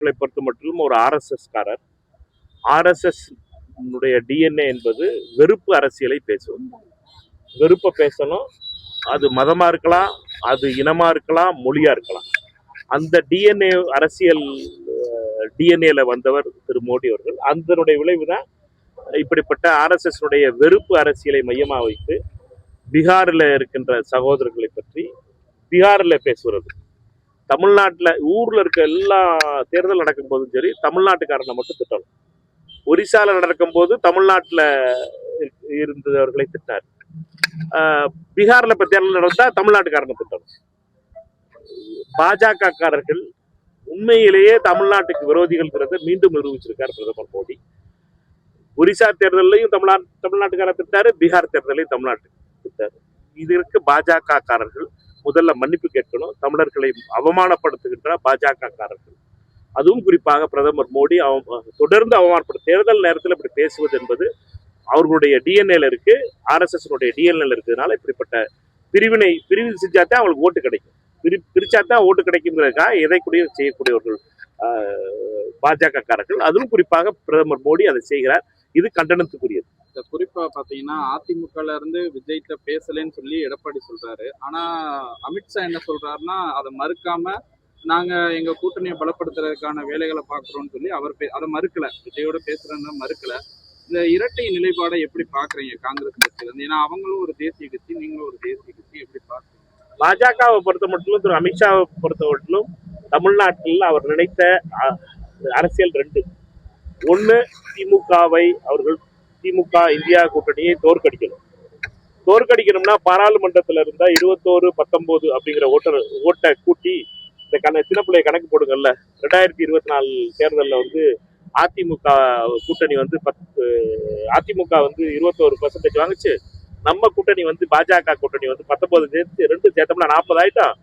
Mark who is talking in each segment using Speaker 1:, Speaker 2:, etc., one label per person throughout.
Speaker 1: அவர்களை பொறுத்த மட்டும் ஒரு ஆர்எஸ்எஸ்காரர். ஆர்எஸ்எஸ் உடைய டிஎன்ஏ என்பது வெறுப்பு அரசியலை பேசும். வெறுப்பை பேசணும். அது மதமாக இருக்கலாம் அது இனமாக இருக்கலாம் மொழியாக இருக்கலாம். அந்த டிஎன்ஏ அரசியல் டிஎன்ஏல வந்தவர் திரு மோடி அவர்கள். அதனுடைய விளைவு தான் இப்படிப்பட்ட ஆர்எஸ்எஸ்னுடைய வெறுப்பு அரசியலை மையமாக வைத்து பீகாரில் இருக்கின்ற சகோதரர்களை பற்றி பீகாரில் பேசுவது தமிழ்நாட்டில் ஊரில் இருக்க எல்லா தேர்தல் நடக்கும்போதும் சரி தமிழ்நாட்டுக்காரனை மட்டும் திட்டணும். ஒரிசால நடக்கும்போது தமிழ்நாட்டில் இருந்தவர்களை திட்டார். ஆஹ் இப்போ தேர்தல் நடந்தா தமிழ்நாட்டுக்காரனை திட்டணும். பாஜக காரர்கள் உண்மையிலேயே தமிழ்நாட்டுக்கு விரோதிகள்ங்கிறத மீண்டும் நிரூபிச்சிருக்கார் பிரதமர் மோடி. ஒரிசா தேர்தலையும் தமிழ்நாட்டு தமிழ்நாட்டுக்காரர் திட்டாரு பீகார் தேர்தலையும் தமிழ்நாட்டுக்கு திட்டாரு. இதற்கு பாஜக காரர்கள் முதல்ல மன்னிப்பு கேட்கணும். தமிழர்களை அவமானப்படுத்துகின்ற பாஜக காரர்கள் அதுவும் குறிப்பாக பிரதமர் மோடி அவ- தொடர்ந்து அவமானப்படும் தேர்தல் நேரத்தில் இப்படி பேசுவது என்பது அவர்களுடைய டிஎன்ஏல இருக்கு. ஆர்எஸ்எஸ்னுடைய டிஎன்ஏல இருக்கிறதுனால இப்படிப்பட்ட பிரிவினை பிரிவு செஞ்சாதான் அவங்களுக்கு ஓட்டு கிடைக்கும். பிரி பிரிச்சாதான் ஓட்டு கிடைக்குங்கிறதுக்காக எதை கூடிய செய்யக்கூடியவர்கள் பாஜக காரர்கள் அதுவும் குறிப்பாக பிரதமர் மோடி அதை செய்கிறார். இது கண்டனத்துக்குரியது.
Speaker 2: குறிப்பா பாத்தீங்கன்னா அதிமுகல இருந்து விஜய்கிட்ட பேசலன்னு சொல்லி எடப்பாடி சொல்றாரு. ஆனா அமித்ஷா என்ன சொல்றாருன்னா அதை மறுக்காம நாங்க எங்க கூட்டணியை பலப்படுத்துறதுக்கான வேலைகளை பாக்குறோம்னு சொல்லி அவர் பே- அதை மறுக்கல. விஜயோட பேசுறேன்னு மறுக்கல. இந்த இரட்டை நிலைப்பாடை எப்படி பாக்குறீங்க காங்கிரஸ் கட்சியில இருந்து? ஏன்னா அவங்களும் ஒரு தேசிய கட்சி நீங்களும் ஒரு தேசிய கட்சி. எப்படி பாக்குறீங்க?
Speaker 1: பாஜகவை பொறுத்த மட்டும் திரு. அமித்ஷாவை பொறுத்த மட்டும் தமிழ்நாட்டில் அவர் நினைத்த அரசியல் ரெண்டு. ஒன்று திமுகவை அவர்கள் திமுக இந்தியா கூட்டணியை தோற்கடிக்கணும். தோற்கடிக்கணும்னா பாராளுமன்றத்தில் இருந்தால் இருபத்தோரு பத்தொம்போது அப்படிங்கிற ஓட்டர் ஓட்டை கூட்டி இந்த கண சின்ன பிள்ளைய கணக்கு போடுங்கல்ல ரெண்டாயிரத்தி இருபத்தி நாலு தேர்தலில் வந்து அதிமுக கூட்டணி வந்து பத்து அதிமுக வந்து இருபத்தோரு பர்சன்டேஜ் வாங்கிச்சு. நம்ம கூட்டணி வந்து பாஜக கூட்டணி வந்து பத்தொன்பது சேர்த்து ரெண்டு சேர்த்தோம்னா நாற்பது ஆயிட்டோம்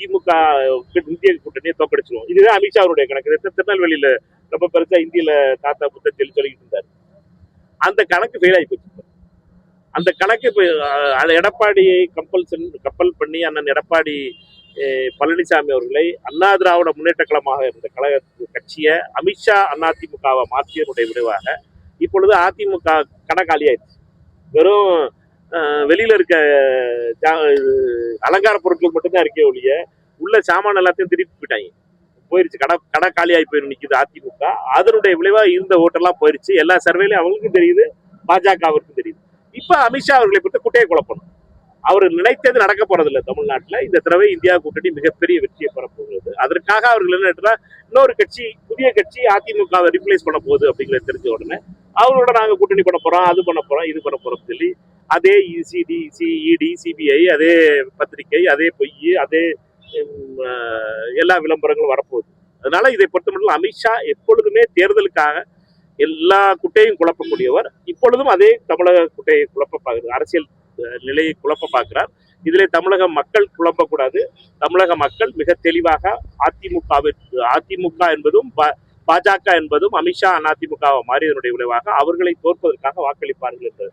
Speaker 1: திமுக இந்திய கூட்டணியை தோக்கடிச்சிருவோம் இதுதான் அமித்ஷா அவருடைய கணக்கு. இது திருநெல்வேலியில ரொம்ப பெருசா இந்தியில தாத்தா புத்தன் சொல்லி சொல்லிக்கிட்டு இருந்தார். அந்த கணக்கு ஃபெயில் ஆகி போச்சு. அந்த கணக்கு இப்போ அஹ், எடப்பாடியை கம்பல்சன் கப்பல் பண்ணி அண்ணன் எடப்பாடி பழனிசாமி அவர்களை அண்ணா திராவிட முன்னேற்ற கழகமாக இருந்த கழக கட்சியை அமித்ஷா அதிமுகவை மாற்றியதனுடைய விளைவாக இப்பொழுது அதிமுக கணக்காளி ஆயிடுச்சு வெறும் வெளியில் வெளியில இருக்க ஜா- இது, அலங்கார பொருட்கள் மட்டும்தான் இருக்கே ஒழிய உள்ள சாமான் எல்லாத்தையும் திருப்பி போயிட்டாங்க போயிருச்சு. கடை கடை காலியாகி போயிரு நிற்குது அதிமுக. அதனுடைய விளைவாக இருந்த ஓட்டெல்லாம் போயிருச்சு. எல்லா சர்வேலையும் அவங்களுக்கும் தெரியுது பாஜகவிற்கும் தெரியுது. இப்போ அமித்ஷா அவர்களை பற்றி குட்டையை குழப்பணும் அவர் நினைத்தது நடக்க போறதில்ல தமிழ்நாட்டில். இந்த தடவை இந்தியா கூட்டணி மிகப்பெரிய வெற்றியை பெறப்போகிறது அதற்காக அவர்கள் என்ன இன்னொரு கட்சி புதிய கட்சி அதிமுகவை ரிப்ளேஸ் பண்ண போகுது அப்படிங்கிறத தெரிஞ்ச உடனே அவரோட நாங்கள் கூட்டணி பண்ண போறோம் அது பண்ண போறோம் இது பண்ண போறோம் சொல்லி அதே இசிடி சிஇடி சிபிஐ அதே பத்திரிகை அதே பொய் அதே எல்லா விளம்பரங்களும் வரப்போகுது. அதனால இதை பொறுத்த மட்டும் அமித்ஷா எப்பொழுதுமே தேர்தலுக்காக எல்லா குட்டையும் குழப்பக்கூடியவர். இப்பொழுதும் அதே தமிழக குட்டையை குழப்ப பார்க்கிறார் அரசியல் நிலையை குழப்ப பார்க்கிறார் இதிலே தமிழக மக்கள் குழப்பக்கூடாது தமிழக மக்கள் மிக தெளிவாக அதிமுகவிற்கு அதிமுக என்பதும் பா- பாஜக என்பதும் அமித்ஷா அதிமுகவை மாறியதனுடைய விளைவாக அவர்களை தோற்பதற்காக வாக்களிப்பார்கள் என்ற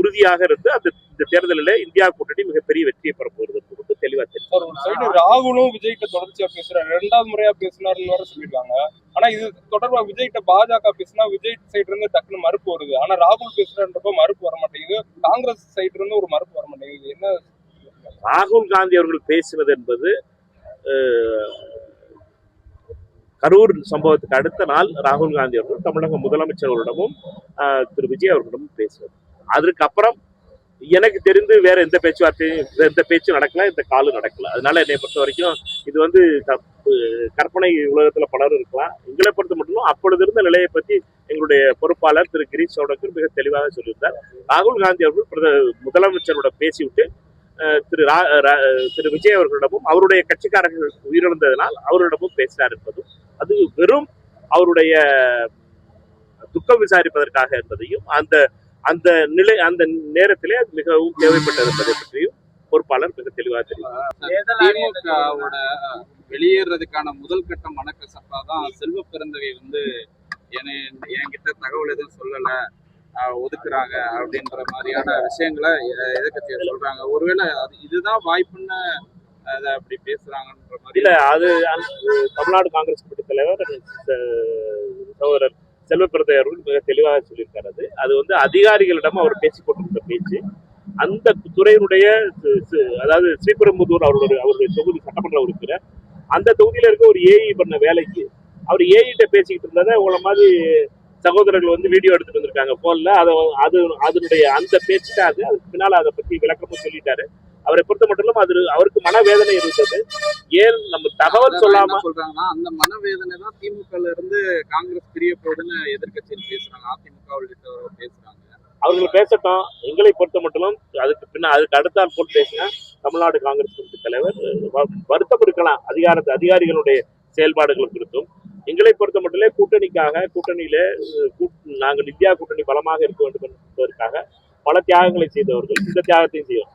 Speaker 1: உறுதியாக இருந்து அந்த இந்த தேர்தலில் இந்தியா கூட்டணி மிகப்பெரிய வெற்றியை பெற போகிறது என்பது தெளிவாக தெரியும்
Speaker 3: ராகுலும் விஜய்கிட்ட தொடர்ச்சியா பேசுறாரு. ரெண்டாவது முறையா பேசினாருன்னு வேற சொல்லிருக்காங்க ஆனா இது தொடர்பா விஜய்கிட்ட பாஜக பேசினா விஜய் சைடு இருந்து டக்குன்னு மறுப்பு வருது. ஆனா ராகுல் பேசுறன்றப்ப மறுப்பு வர மாட்டேங்குது காங்கிரஸ் சைடு இருந்து ஒரு மறுப்பு வர மாட்டேங்குது என்ன?
Speaker 1: ராகுல் காந்தி அவர்கள் பேசுவது என்பது கரூர் சம்பவத்துக்கு அடுத்த நாள் ராகுல் காந்தி அவர்களும் தமிழக முதலமைச்சர்களிடமும் திரு விஜய் அவர்களிடமும் பேசுவார். அதற்கப்புறம் எனக்கு தெரிந்து வேற எந்த பேச்சுவார்த்தையும் எந்த பேச்சும் நடக்கல இந்த காலும் நடக்கல. அதனால என்னை பொறுத்த வரைக்கும் இது வந்து க- கற்பனை உலகத்துல பலரும் இருக்கலாம். எங்களை பொறுத்த மட்டும் அப்பொழுது இருந்த நிலையை பற்றி எங்களுடைய பொறுப்பாளர் திரு கிரீஷ் சோடக்கர் மிக தெளிவாக சொல்லியிருந்தார். ராகுல் காந்தி அவர்கள் பிரத முதலமைச்சரோட பேசிவிட்டு திரு ரா ரா- திரு விஜய் அவர்களிடமும் அவருடைய கட்சிக்காரர்கள் உயிரிழந்ததனால் அவர்களிடமும் பேசினார் என்பதும் அது வெறும் அவருடைய துக்கம் விசாரிப்பதற்காக என்பதையும் அந்த அந்த நிலை அந்த நேரத்திலே அது மிகவும் தேவைப்பட்டது என்பதை பற்றியும் பொறுப்பாளர் மிக தெளிவாக தெரியும்
Speaker 2: வெளியேறதுக்கான முதல் கட்ட மனக்கசப்பா தான் செல்வ பிறந்தவை வந்து என்கிட்ட தகவல் எதுவும் சொல்லல ஆஹ் ஒதுக்குறாங்க அப்படின்ற மாதிரியான விஷயங்களை எதிர்கட்சியை சொல்றாங்க. ஒருவேளை அது இதுதான் வாய்ப்புன்னு அதை அப்படி பேசுறாங்கன்ற மாதிரி
Speaker 1: இல்ல அது அந்த தமிழ்நாடு காங்கிரஸ் கமிட்டி தலைவர் சகோதரர் செல்வப்பிரதை அவர்கள் மிக தெளிவாக சொல்லியிருக்காரு அது. அது வந்து அதிகாரிகளிடம் அவர் பேச்சு கொண்டிருந்த பேச்சு. அந்த துறையினுடைய அதாவது ஸ்ரீபெரும்புதூர் அவருடைய அவருடைய தொகுதி சட்டமன்ற உறுப்பினர் அந்த தொகுதியில இருக்க ஒரு ஏஇ பண்ண வேலைக்கு அவர் ஏஇட்ட பேசிக்கிட்டு இருந்ததை உங்களை மாதிரி சகோதரர்கள் வந்து வீடியோ எடுத்துட்டு வந்திருக்காங்க போன்ல அதை அது அதனுடைய அந்த பேச்சு தான் அது அதுக்கு பின்னால அதை பத்தி விளக்கமும் சொல்லிட்டாரு. அவரை பொறுத்த மட்டும் அது அவருக்கு மனவேதனை இருந்தது. ஏன் நம்ம தகவல் சொல்லாம
Speaker 2: சொல்றாங்கன்னா அந்த மனவேதனை தான் திமுகல இருந்து காங்கிரஸ் பிரிய போகுதுன்னு எதிர்க்கட்சியில் பேசுறாங்க அதிமுக உள்ளிட்டவர்கள் பேசுறாங்க.
Speaker 1: அவர்கள் பேசட்டும். எங்களை பொறுத்த மட்டும் அதுக்கு பின்ன அதுக்கு அடுத்தால் போல் பேசினா தமிழ்நாடு காங்கிரஸ் கமிட்டி தலைவர் வருத்தம் இருக்கலாம். அதிகாரத்து அதிகாரிகளுடைய செயல்பாடுகள் குறித்தும். எங்களை பொறுத்த மட்டும் கூட்டணிக்காக கூட்டணியில நாங்கள் இந்தியா கூட்டணி பலமாக இருக்க வேண்டும் என்பதற்காக பல தியாகங்களை செய்தவர்கள் இந்த தியாகத்தையும் செய்வோம்